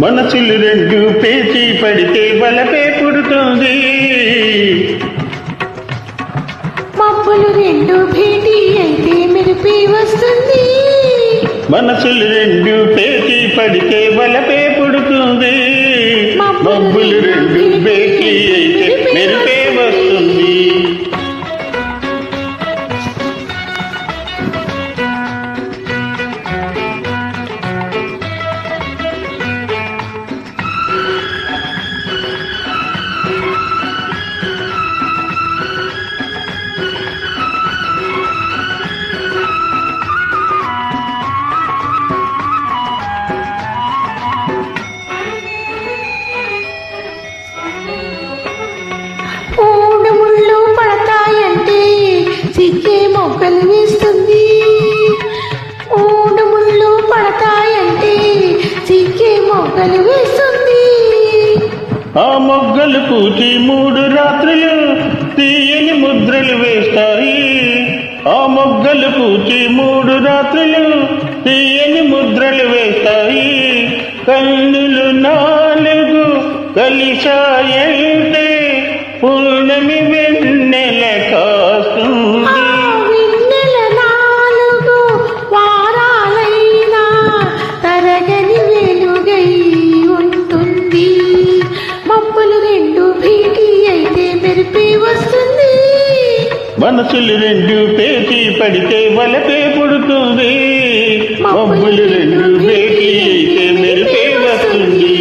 మనసులు రెండు పేచి పడితే బలపే పుడుతుంది. వస్తుంది. మనసులు రెండు పేచి పడితే బలపే పుడుతుంది. మబ్బులు రెండు బేటీ అయితే మెరుపే వస్తుంది. మొగ్గలు వేస్తుంది ఆ మొగ్గలు పూచి మూడు రాత్రులు తీయని ముద్రలు వేస్తాయి. ఆ మొగ్గలు పూచి మూడు రాత్రులు తీయని ముద్రలు వేస్తాయి. కన్నులు నాలుగు కలిశాయంటే పూర్ణమి మనసులు రెండు పేచి పడితే వలపే పుడుతుంది. మబ్బులు రెండు పేచి అయితే మెరుపే వస్తుంది.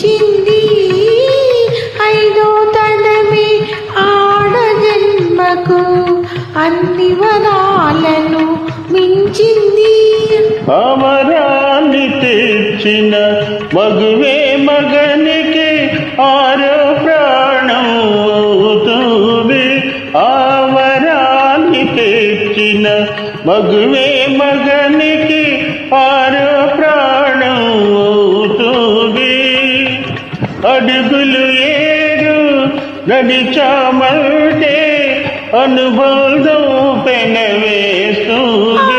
మించింది ఐదో తనమి ఆడ జన్మకు అన్ని వరాలను మించింది. అమరాన్ని తెచ్చిన మగువే మగనికి ఆరో ప్రాణం అవుతుంది. ఆవరాన్ని తెచ్చిన మగువే మగనికి అడుగులు ఏడు నడిచామంటే అనుబంధం పెనవేస్తుంది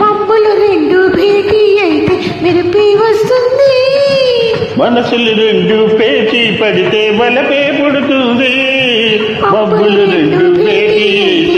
మబ్బులు రెండు భేటీ అయితే మెరిపి వస్తుంది. మనసులు రెండు పేచి పడితే బలపే పుడుతుంది. మబ్బులు రెండు పేచి